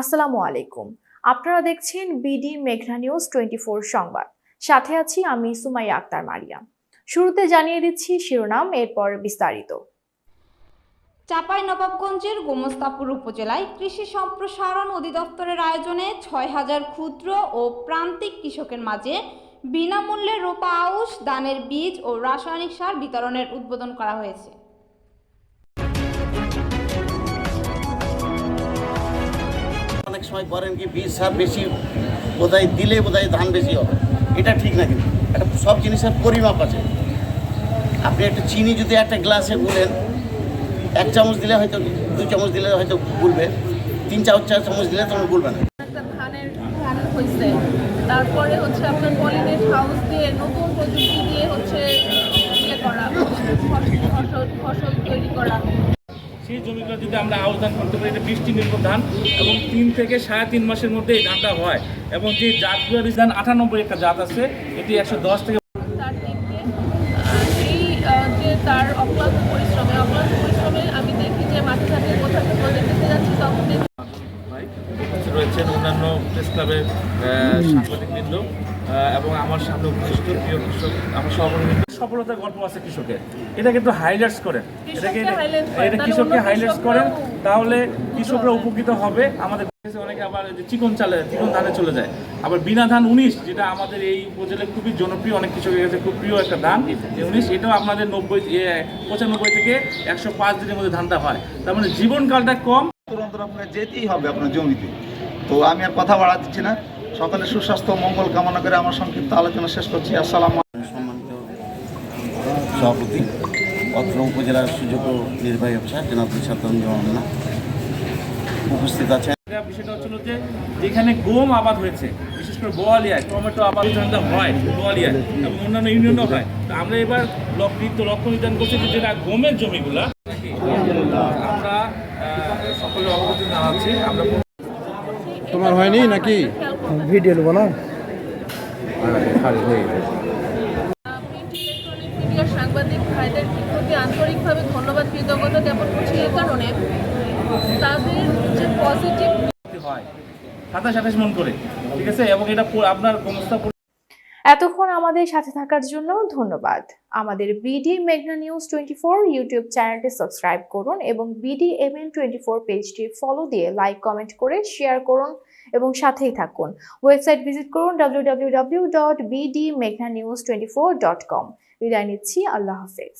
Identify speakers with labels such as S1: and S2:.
S1: আসসালামু আলাইকুম। আপনারা দেখছেন বিডি মেঘনা নিউজ টোয়েন্টি সংবাদ। সাথে আছি আমি সুমাইয়া আক্তার মারিয়া। শুরুতে জানিয়ে দিচ্ছি শিরোনাম, এরপর বিস্তারিত।
S2: চাঁপাই নবাবগঞ্জের গোমস্তাপুর উপজেলায় কৃষি সম্প্রসারণ অধিদপ্তরের আয়োজনে ছয় হাজার ক্ষুদ্র ও প্রান্তিক কৃষকের মাঝে বিনামূল্যে রোপা আউশ দানের বীজ ও রাসায়নিক সার বিতরণের উদ্বোধন করা হয়েছে।
S3: সময় করেন কি বীজ সার বেশি, বোধহয় দিলে বোধহয় ধান বেশি হবে। এটা ঠিক না কিন্তু। একটা সব জিনিসের পরিমাপ আছে। আপনি একটা চিনি যদি একটা গ্লাসে গুলেন, এক চামচ দিলে হয়তো দুই চামচ দিলে হয়তো গুলবে। তিন চার চার চামচ দিলে তখন গুলবে না।
S4: তারপরে হচ্ছে আপনার পলিনেট হাউস দিয়ে নতুন প্রযুক্তি দিয়ে হচ্ছে ইয়ে ফসল তৈরি করা।
S5: সেই জমিগুলো যদি আমরা আউশ ধান করতে পারি এটা বৃষ্টি নির্ভর ধান এবং তিন থেকে সাড়ে তিন মাসের মধ্যে এই ধানটা হয়। এবং যে জাতগুলো ধান আটানব্বই একটা জাত আছে এটি একশো দশ থেকে
S4: তার দিকে আহ, এই আহ, যে তার অক্লান্ত পরিশ্রমে অক্লান্ত পরিশ্রমে আমি দেখি যে মাঠে ঘাটে কোথাও কোথাও দেখতে যাচ্ছি তখন দেখি
S5: ভাই উপস্থিত রয়েছেন অন্যান্য প্রেস ক্লাবের সাংবাদিকবৃন্দ এবং আমার সামনে উপস্থিত প্রিয় কৃষক আমার সহকর্মী সফলতার গল্প আছে কৃষকের। এটাকে একটু হাইলাইটস করেন। এটাকে এটা কৃষককে হাইলাইটস করেন তাহলে কৃষকরা উপকৃত হবে। আমাদের অনেকে আবার চিকন চালে চিকন ধানে চলে যায়। আবার বিনা ধান উনিশ যেটা আমাদের এই উপজেলায় খুবই জনপ্রিয় অনেক কৃষকের কাছে খুব প্রিয় একটা ধান উনিশ এটাও আপনাদের নব্বই পঁচানব্বই থেকে একশো পাঁচ দিনের মধ্যে ধানটা হয়। তার মানে জীবনকালটা কম।
S6: তুরন্ত আপনাকে যেতেই হবে আপনার জমিতে। তো আমি আর কথা বাড়াচ্ছি না। সকলের সুস্বাস্থ্য মঙ্গল কামনা করে আমার সংক্ষিপ্ত আলোচনা শেষ করছি। আসসালাম
S3: সভাপতি অত্র উপজেলার সুযোগ্য নির্বাহী অফিসার জনাব সাদ্দাম উপস্থিত আছেন।
S5: বিষয়টা হচ্ছিল যে যেখানে গম আবাদ হয়েছে বিশেষ করে বোয়ালিয়ায় টমেটো আবাদ হয় বোয়ালিয়ায় এবং অন্যান্য ইউনিয়নও হয় তো আমরা এবার লক্ষ্য লক্ষ্য নির্ধারণ করছি যে যেটা গমের জমিগুলা আমরা সকলে অবগত জানাচ্ছি আমরা
S7: তোমার হয়নি নাকি? ভিডিও নেব না?
S4: ভাইদের প্রতি আন্তরিকভাবে ধন্যবাদ কৃতজ্ঞতা জ্ঞাপন করছি এই কারণে। তাদের যে পজিটিভ
S5: হয় সাতাশ মন করে ঠিক আছে? এবং এটা আপনার সংস্থা
S1: এতক্ষণ আমাদের সাথে থাকার জন্য ধন্যবাদ। আমাদের বিডি মেঘনা নিউজ টোয়েন্টি ফোর ইউটিউব চ্যানেলটি সাবস্ক্রাইব করুন এবং BD M N twenty four পেজটি ফলো দিয়ে লাইক কমেন্ট করে শেয়ার করুন। এবং সাথেই থাকুন। ওয়েবসাইট ভিজিট করুন ডাব্লিউ ডট বিডি মেঘনা news twenty four dot com বিদায় নিচ্ছি, আল্লাহ হাফেজ।